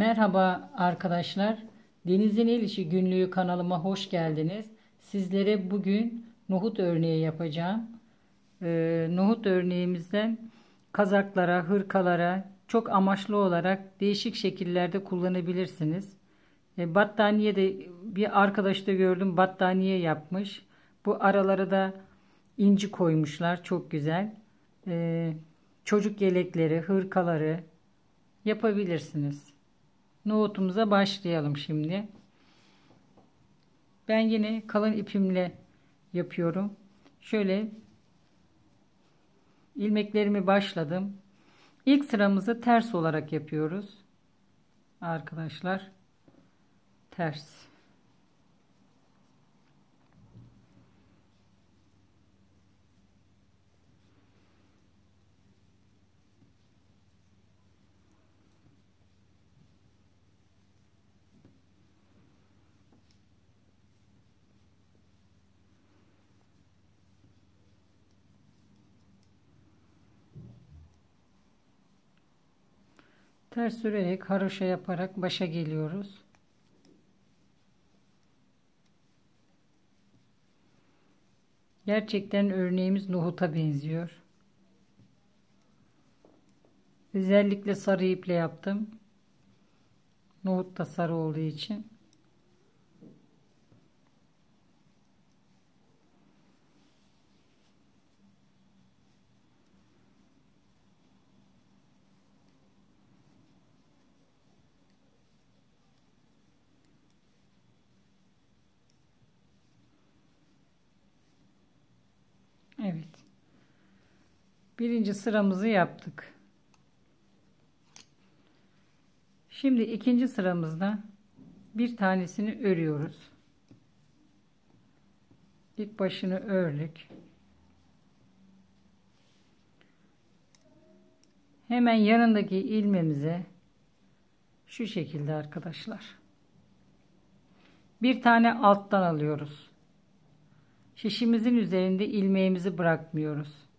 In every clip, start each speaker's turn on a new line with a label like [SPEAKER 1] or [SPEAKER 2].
[SPEAKER 1] Merhaba arkadaşlar. Denizin El İşi Günlüğü kanalıma hoş geldiniz. Sizlere bugün nohut örneği yapacağım. Ee, nohut örneğimizden kazaklara, hırkalara çok amaçlı olarak değişik şekillerde kullanabilirsiniz. Ee, battaniye de bir arkadaşta gördüm battaniye yapmış. Bu aralara da inci koymuşlar. Çok güzel. Ee, çocuk yelekleri, hırkaları yapabilirsiniz. Nohutumuza başlayalım şimdi. Ben yine kalın ipimle yapıyorum. Şöyle ilmeklerimi başladım. İlk sıramızı ters olarak yapıyoruz. Arkadaşlar ters. Ters sürerek haroşa yaparak başa geliyoruz. Gerçekten örneğimiz nohuta benziyor. Özellikle sarı iple yaptım. Nohut da sarı olduğu için. Evet. Birinci sıramızı yaptık. Şimdi ikinci sıramızda bir tanesini örüyoruz. İlk başını ördük. Hemen yanındaki ilmemize şu şekilde arkadaşlar. Bir tane alttan alıyoruz. Şişimizin üzerinde ilmeğimizi bırakmıyoruz.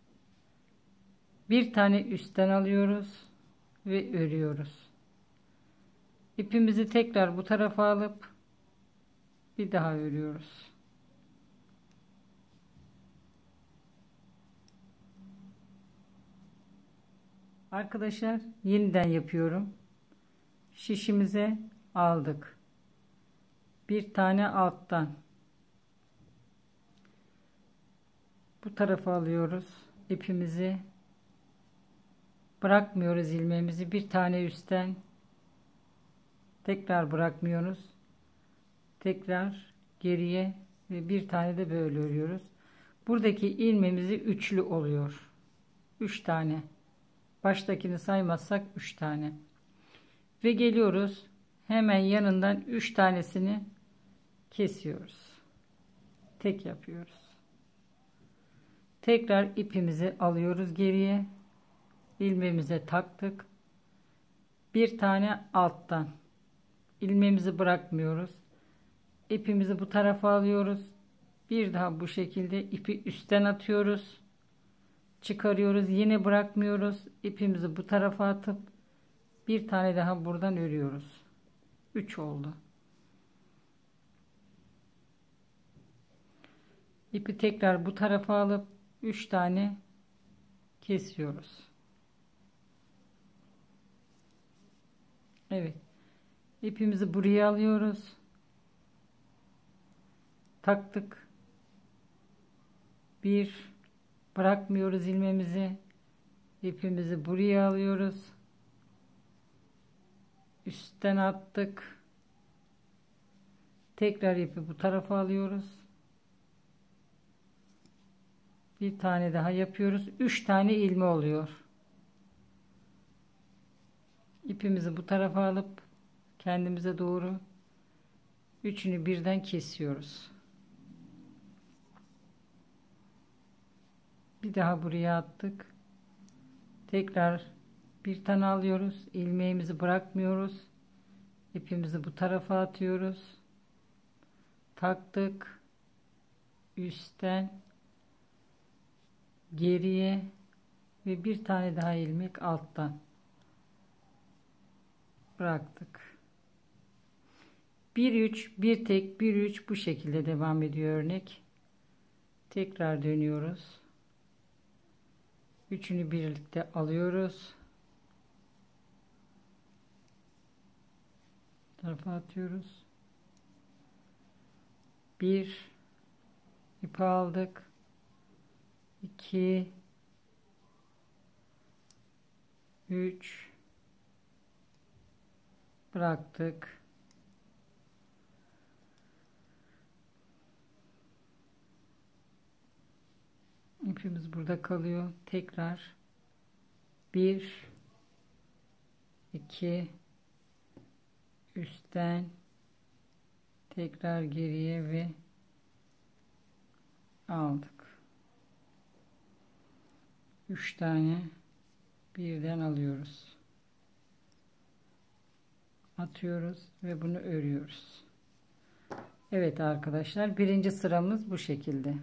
[SPEAKER 1] Bir tane üstten alıyoruz ve örüyoruz. İpimizi tekrar bu tarafa alıp bir daha örüyoruz. Arkadaşlar yeniden yapıyorum. Şişimize aldık. Bir tane alttan bu tarafa alıyoruz ipimizi bırakmıyoruz ilmeğimizi bir tane üstten tekrar bırakmıyoruz. Tekrar geriye ve bir tane de böyle örüyoruz. Buradaki ilmemizi üçlü oluyor. Üç tane. Baştakini saymazsak üç tane. Ve geliyoruz. Hemen yanından üç tanesini kesiyoruz. Tek yapıyoruz. Tekrar ipimizi alıyoruz geriye. İlmeğimize taktık. Bir tane alttan ilmeğimizi bırakmıyoruz. İpimizi bu tarafa alıyoruz. Bir daha bu şekilde ipi üstten atıyoruz. Çıkarıyoruz. Yine bırakmıyoruz. İpimizi bu tarafa atıp bir tane daha buradan örüyoruz. 3 oldu. İpi tekrar bu tarafa alıp 3 tane kesiyoruz. Evet. İpimizi buraya alıyoruz. Taktık. Bir bırakmıyoruz ilmemizi. İpimizi buraya alıyoruz. Üstten attık. Tekrar ipi bu tarafa alıyoruz. bir tane daha yapıyoruz. Üç tane ilme oluyor. İpimizi bu tarafa alıp kendimize doğru üçünü birden kesiyoruz. Bir daha buraya attık. Tekrar bir tane alıyoruz. ilmeğimizi bırakmıyoruz. İpimizi bu tarafa atıyoruz. Taktık. Üstten geriye ve bir tane daha ilmek alttan bıraktık. 1 3 1 tek 1 3 bu şekilde devam ediyor örnek. Tekrar dönüyoruz. Üçünü birlikte alıyoruz. Tarafa atıyoruz. Bir ipi aldık. 2 3 bıraktık. İpimiz burada kalıyor. Tekrar. 1 2 üstten. Tekrar geriye ve aldık. 3 tane birden alıyoruz atıyoruz ve bunu örüyoruz. Evet arkadaşlar birinci sıramız bu şekilde.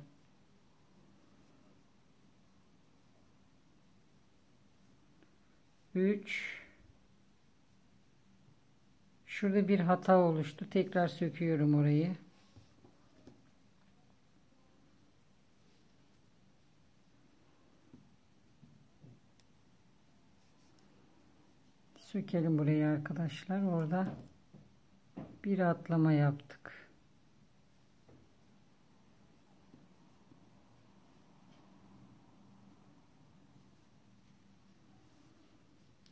[SPEAKER 1] Üç. Şurada bir hata oluştu. Tekrar söküyorum orayı sökelim burayı arkadaşlar. Orada bir atlama yaptık.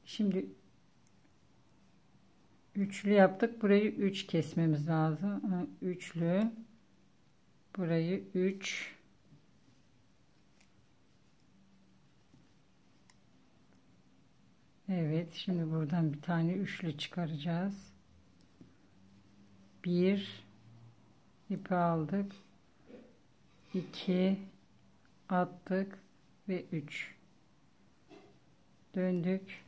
[SPEAKER 1] Şimdi üçlü yaptık. Burayı 3 kesmemiz lazım. Üçlü. Burayı 3 Evet şimdi buradan bir tane üçlü çıkaracağız. Bir ipi aldık. iki attık ve üç döndük.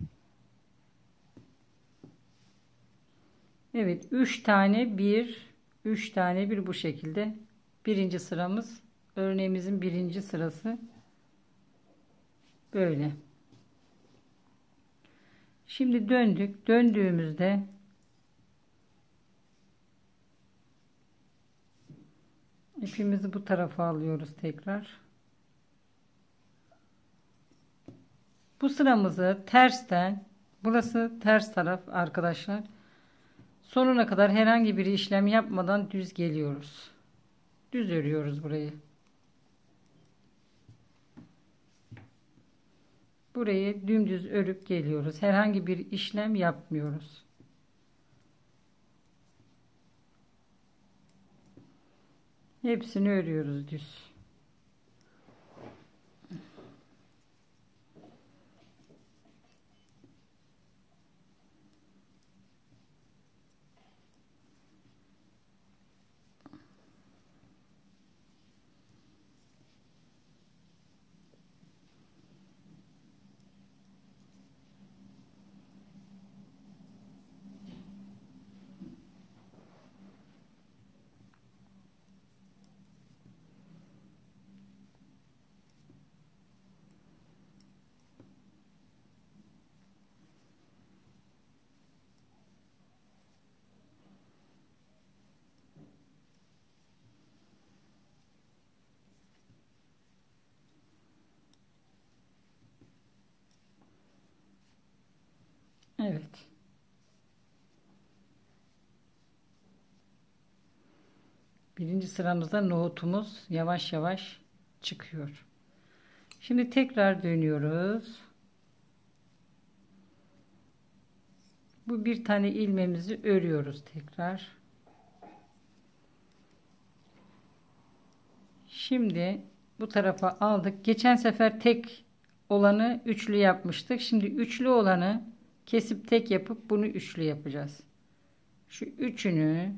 [SPEAKER 1] Evet üç tane bir üç tane bir bu şekilde birinci sıramız örneğimizin birinci sırası böyle. Şimdi döndük. Döndüğümüzde ipimizi bu tarafa alıyoruz tekrar. Bu sıramızı tersten burası ters taraf arkadaşlar. Sonuna kadar herhangi bir işlem yapmadan düz geliyoruz. Düz örüyoruz burayı. Burayı dümdüz örüp geliyoruz. Herhangi bir işlem yapmıyoruz. Hepsini örüyoruz düz. Evet. Birinci sıramızda nohutumuz yavaş yavaş çıkıyor. Şimdi tekrar dönüyoruz. Bu bir tane ilmemizi örüyoruz tekrar. Şimdi bu tarafa aldık. Geçen sefer tek olanı üçlü yapmıştık. Şimdi üçlü olanı kesip tek yapıp bunu üçlü yapacağız. Şu üçünü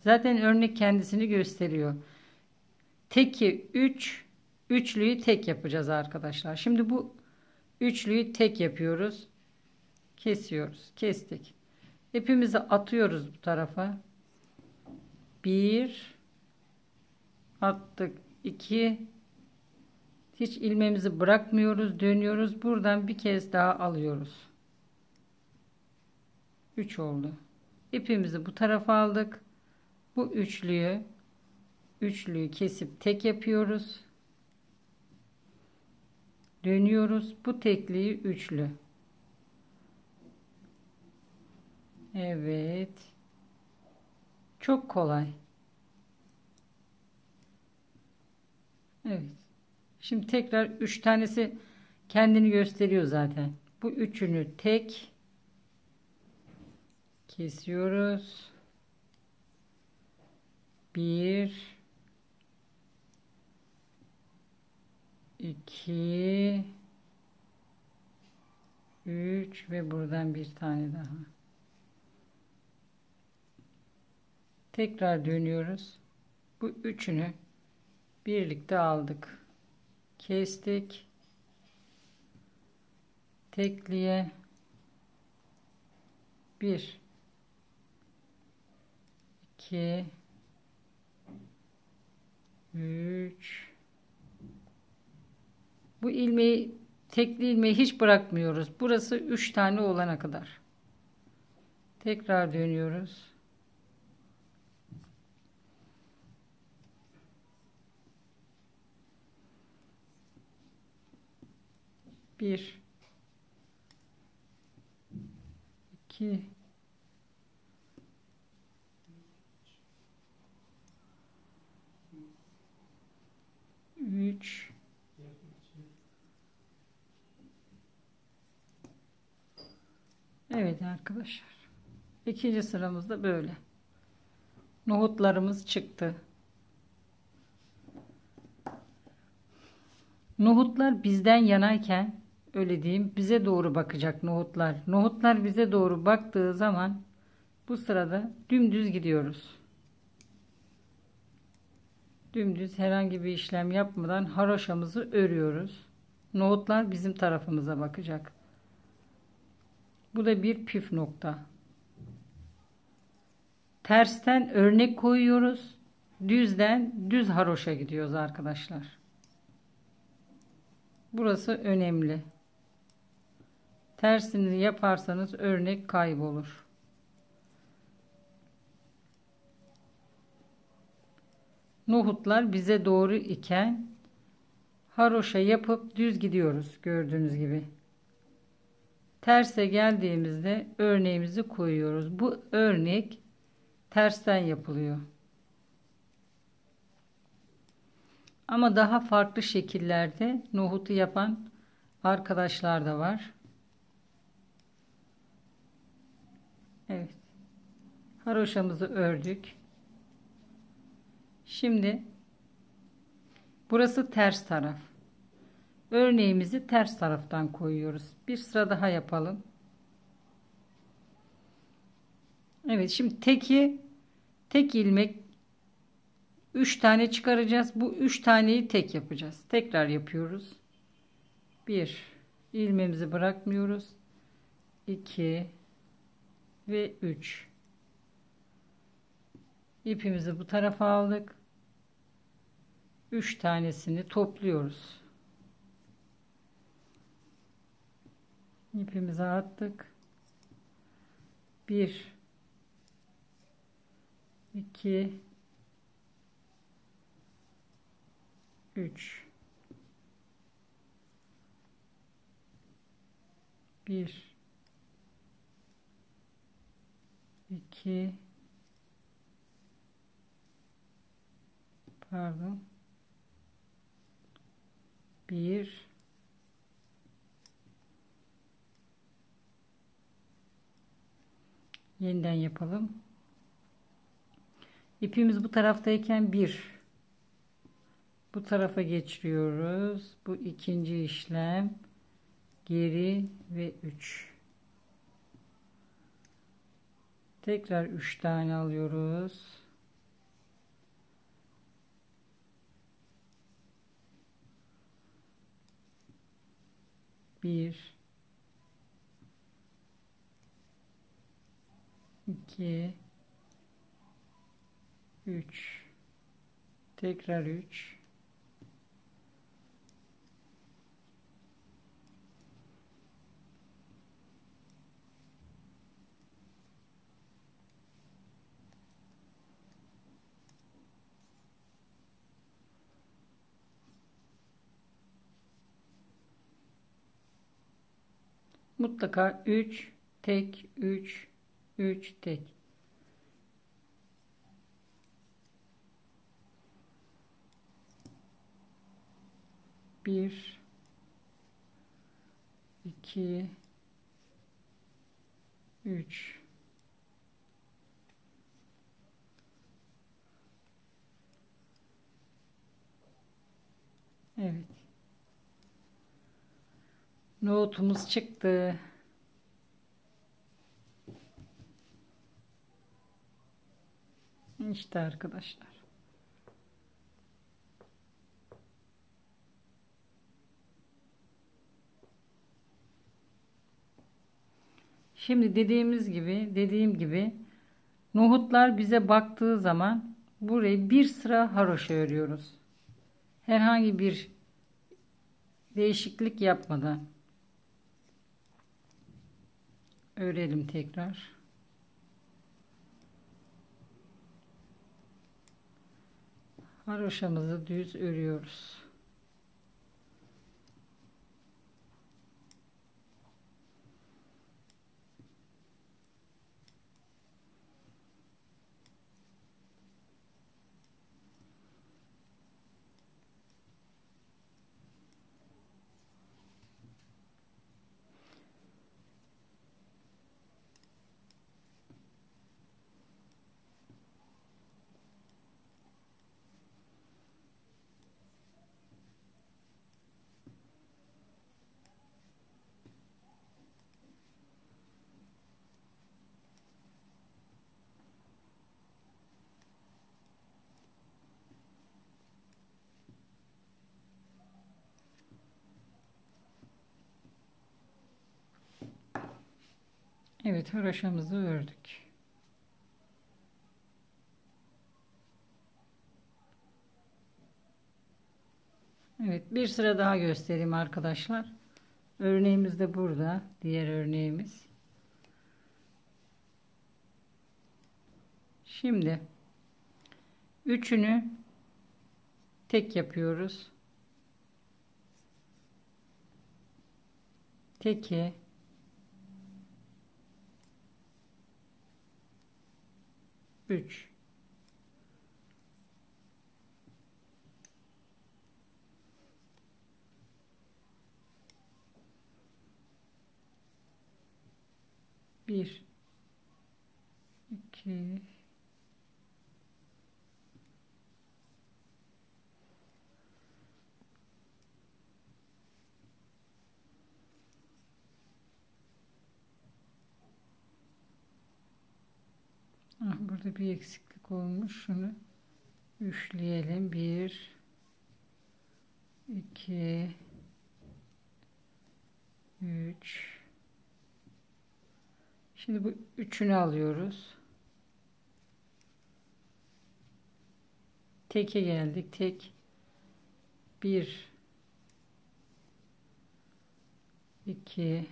[SPEAKER 1] zaten örnek kendisini gösteriyor. Teki 3 üç, üçlüyü tek yapacağız arkadaşlar. Şimdi bu üçlüyü tek yapıyoruz. Kesiyoruz. Kestik. İpimizi atıyoruz bu tarafa. 1 attık. 2 hiç ilmemizi bırakmıyoruz. Dönüyoruz. Buradan bir kez daha alıyoruz. 3 oldu. İpimizi bu tarafa aldık. Bu üçlüyü üçlüyü kesip tek yapıyoruz. Dönüyoruz. Bu tekliği üçlü. Evet. Çok kolay. Evet. Şimdi tekrar üç tanesi kendini gösteriyor zaten. Bu üçünü tek kesiyoruz. Bir iki üç ve buradan bir tane daha. Tekrar dönüyoruz. Bu üçünü birlikte aldık. Kestik. Tekliye bir iki üç bu ilmeği tekli ilmeği hiç bırakmıyoruz. Burası üç tane olana kadar. Tekrar dönüyoruz. Bir, iki, üç, Evet arkadaşlar. İkinci sıramızda böyle. Nohutlarımız çıktı. Nohutlar bizden yanayken öyle diyeyim bize doğru bakacak nohutlar. Nohutlar bize doğru baktığı zaman bu sırada dümdüz gidiyoruz. Dümdüz herhangi bir işlem yapmadan haroşamızı örüyoruz. Nohutlar bizim tarafımıza bakacak. Bu da bir püf nokta. Tersten örnek koyuyoruz. Düzden düz haroşa gidiyoruz arkadaşlar. Burası önemli. Tersini yaparsanız örnek kaybolur. Nohutlar bize doğru iken haroşa yapıp düz gidiyoruz gördüğünüz gibi. Terse geldiğimizde örneğimizi koyuyoruz. Bu örnek tersten yapılıyor. Ama daha farklı şekillerde nohutu yapan arkadaşlar da var. Evet. Haroşamızı ördük. Şimdi burası ters taraf. Örneğimizi ters taraftan koyuyoruz. Bir sıra daha yapalım. Evet şimdi teki tek ilmek 3 tane çıkaracağız. Bu 3 taneyi tek yapacağız. Tekrar yapıyoruz. 1 ilmeğimizi bırakmıyoruz. 2 ve 3 ipimizi bu tarafa aldık. 3 tanesini topluyoruz. İpimizi attık. 1 2 3 1 2 pardon 1 yeniden yapalım. İpimiz bu taraftayken bir. Bu tarafa geçiriyoruz. Bu ikinci işlem geri ve 3 tekrar 3 tane alıyoruz. Bir 2 3 tekrar 3 mutlaka 3 tek 3 3 tek. Bir, iki, üç. Evet. Nohutumuz çıktı. İşte arkadaşlar. Şimdi dediğimiz gibi, dediğim gibi nohutlar bize baktığı zaman burayı bir sıra haroşa örüyoruz. Herhangi bir değişiklik yapmadan örelim tekrar. Haroşamızı düz örüyoruz. Evet haroşamızı ördük. Evet bir sıra daha göstereyim arkadaşlar. Örneğimiz de burada. Diğer örneğimiz. Şimdi üçünü tek yapıyoruz. Teki 3 1 2 burada bir eksiklik olmuş. Şunu üçleyelim. Bir, iki, üç. Şimdi bu üçünü alıyoruz. Teke geldik. Tek. Bir, iki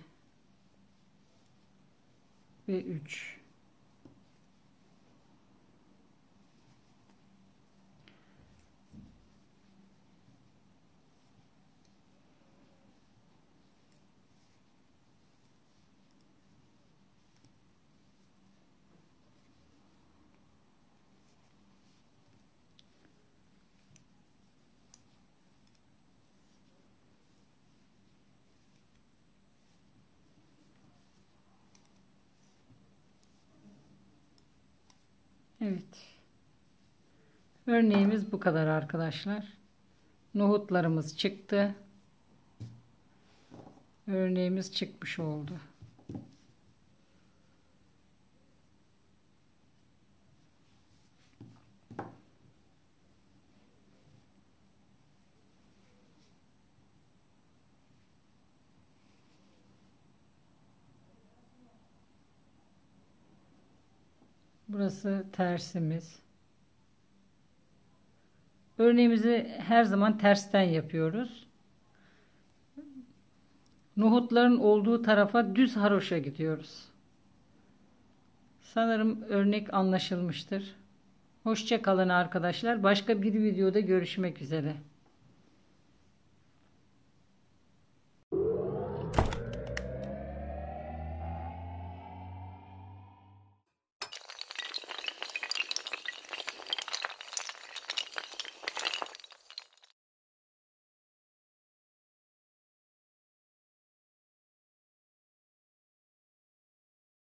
[SPEAKER 1] ve üç. Evet. Örneğimiz bu kadar arkadaşlar. Nohutlarımız çıktı. Örneğimiz çıkmış oldu. Burası tersimiz. Örneğimizi her zaman tersten yapıyoruz. Nohutların olduğu tarafa düz haroşa gidiyoruz. Sanırım örnek anlaşılmıştır. Hoşça kalın arkadaşlar. Başka bir videoda görüşmek üzere.